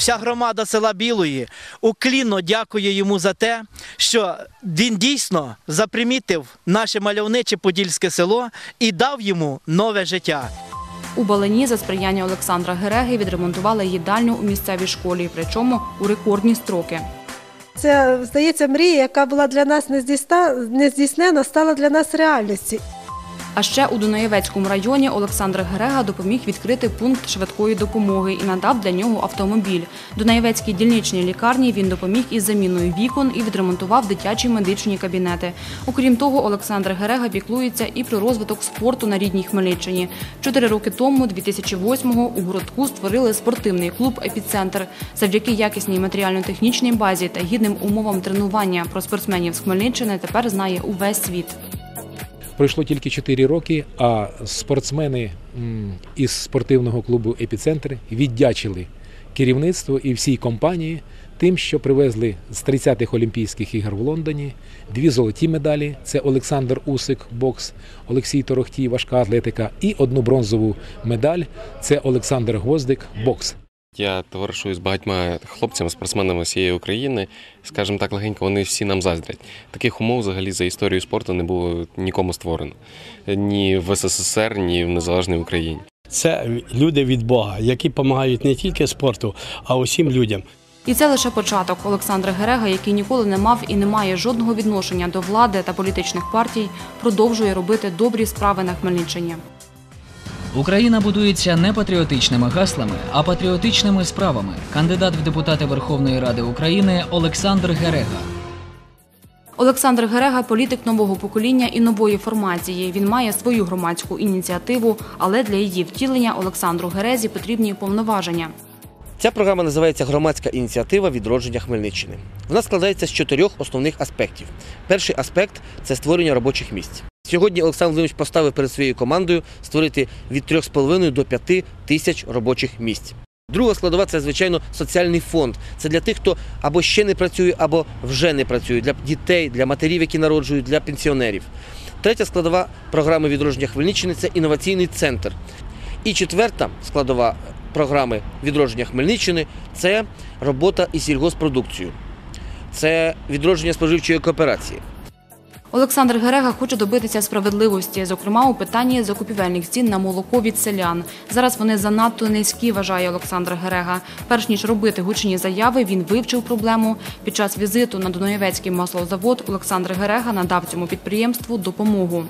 вся громада села Білої уклінно дякує йому за те, що він дійсно запримітив наше мальовниче подільське село і дав йому нове життя. У Балані за сприяння Олександра Гереги відремонтували їдальню у місцевій школі, причому у рекордні строки. Це, здається, мрія, яка була для нас не здійсна- стала для нас реальністю. А ще у Дунаєвецькому районі Олександр Герега допоміг відкрити пункт швидкої допомоги і надав для нього автомобіль. Дунаєвецькій дільничній лікарні він допоміг із заміною вікон і відремонтував дитячі медичні кабінети. Окрім того, Олександр Герега піклується і про розвиток спорту на рідній Хмельниччині. Чотири роки тому, 2008-го, у городку створили спортивний клуб Епіцентр. Завдяки якісній матеріально-технічній базі та гідним умовам тренування про спортсменів з Хмельниччини тепер знає увесь світ. Пройшло тільки 4 роки, а спортсмени із спортивного клубу Епіцентр віддячили керівництву і всій компанії тим, що привезли з 30-х Олімпійських ігор в Лондоні дві золоті медалі: це Олександр Усик, бокс, Олексій Торохтій, важка атлетика, і одну бронзову медаль це Олександр Гвоздик, бокс. Я товаришую з багатьма хлопцями, спортсменами всієї України. Скажімо так, легенько, вони всі нам заздрять. Таких умов взагалі за історію спорту не було нікому створено. Ні в СССР, ні в незалежній Україні. Це люди від Бога, які допомагають не тільки спорту, а усім людям. І це лише початок. Олександр Герега, який ніколи не мав і не має жодного відношення до влади та політичних партій, продовжує робити добрі справи на Хмельниччині. Україна будується не патріотичними гаслами, а патріотичними справами. Кандидат в депутати Верховної Ради України Олександр Герега. Олександр Герега політик нового покоління і нової формації. Він має свою громадську ініціативу, але для її втілення Олександру Герезі потрібні повноваження. Ця програма називається Громадська ініціатива відродження Хмельниччини. Вона складається з чотирьох основних аспектів. Перший аспект це створення робочих місць. Сьогодні Олександр Володимирович поставив перед своєю командою створити від 3,5 до 5 тисяч робочих місць. Друга складова це, звичайно, соціальний фонд. Це для тих, хто або ще не працює, або вже не працює, для дітей, для матерів, які народжують, для пенсіонерів. Третя складова програми відродження Хмельниччини це інноваційний центр. І четверта складова програми відродження Хмельниччини це робота із сільгоспродукцією. Це відродження споживчої кооперації. Олександр Герега хоче добитися справедливості, зокрема у питанні закупівельних цін на молоко від селян. Зараз вони занадто низькі, вважає Олександр Герега. Перш ніж робити гучні заяви, він вивчив проблему. Під час візиту на Дунаєвецький маслозавод Олександр Герега надав цьому підприємству допомогу.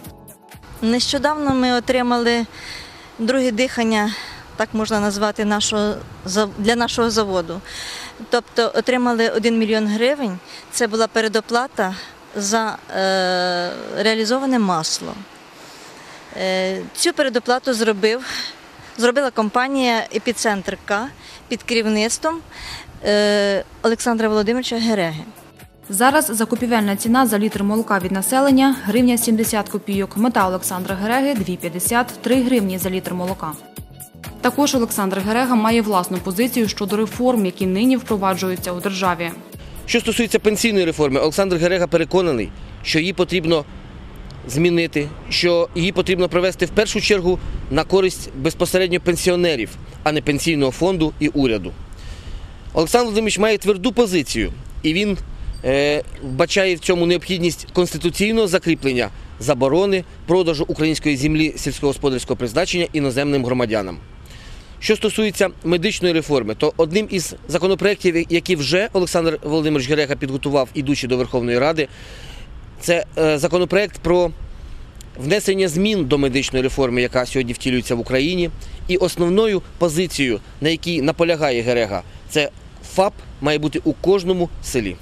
Нещодавно ми отримали друге дихання, так можна назвати, для нашого заводу. Тобто отримали 1 мільйон гривень. Це була передоплата за е, реалізоване масло. Е, цю передоплату зробив, зробила компанія Епіцентр К під керівництвом е, Олександра Володимировича Гереги. Зараз закупівельна ціна за літр молока від населення – гривня 70 копійок. Мета Олександра Гереги – 2,50 – 3 гривні за літр молока. Також Олександр Герега має власну позицію щодо реформ, які нині впроваджуються у державі. Що стосується пенсійної реформи, Олександр Герега переконаний, що її потрібно змінити, що її потрібно провести в першу чергу на користь безпосередньо пенсіонерів, а не пенсійного фонду і уряду. Олександр Володимирович має тверду позицію, і він е, вбачає в цьому необхідність конституційного закріплення заборони продажу української землі сільськогосподарського призначення іноземним громадянам. Що стосується медичної реформи, то одним із законопроєктів, які вже Олександр Володимирович Герега підготував, ідучи до Верховної Ради, це е, законопроєкт про внесення змін до медичної реформи, яка сьогодні втілюється в Україні. І основною позицією, на якій наполягає Герега, це ФАП має бути у кожному селі.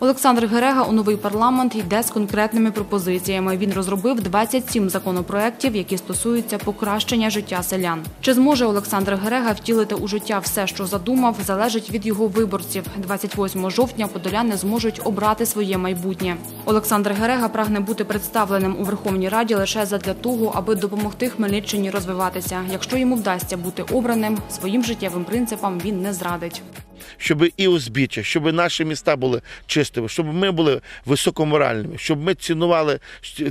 Олександр Герега у новий парламент йде з конкретними пропозиціями. Він розробив 27 законопроєктів, які стосуються покращення життя селян. Чи зможе Олександр Герега втілити у життя все, що задумав, залежить від його виборців. 28 жовтня подоляни зможуть обрати своє майбутнє. Олександр Герега прагне бути представленим у Верховній Раді лише задля того, аби допомогти Хмельниччині розвиватися. Якщо йому вдасться бути обраним, своїм життєвим принципам він не зрадить. Щоб і узбіччя, щоб наші міста були чистими, щоб ми були високоморальними, щоб ми цінували,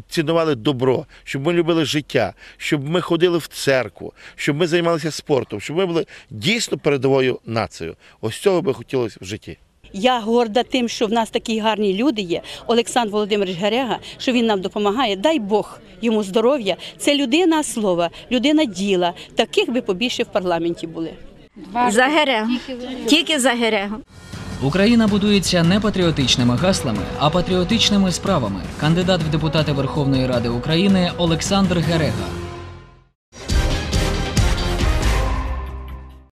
цінували добро, щоб ми любили життя, щоб ми ходили в церкву, щоб ми займалися спортом, щоб ми були дійсно передовою нацією. Ось цього би хотілося в житті. Я горда тим, що в нас такі гарні люди є. Олександр Володимирович Гарега, що він нам допомагає. Дай Бог йому здоров'я. Це людина слова, людина діла. Таких би побільше в парламенті були. За Герегу. Тільки за Герегу. Україна будується не патріотичними гаслами, а патріотичними справами. Кандидат в депутати Верховної Ради України Олександр Герега.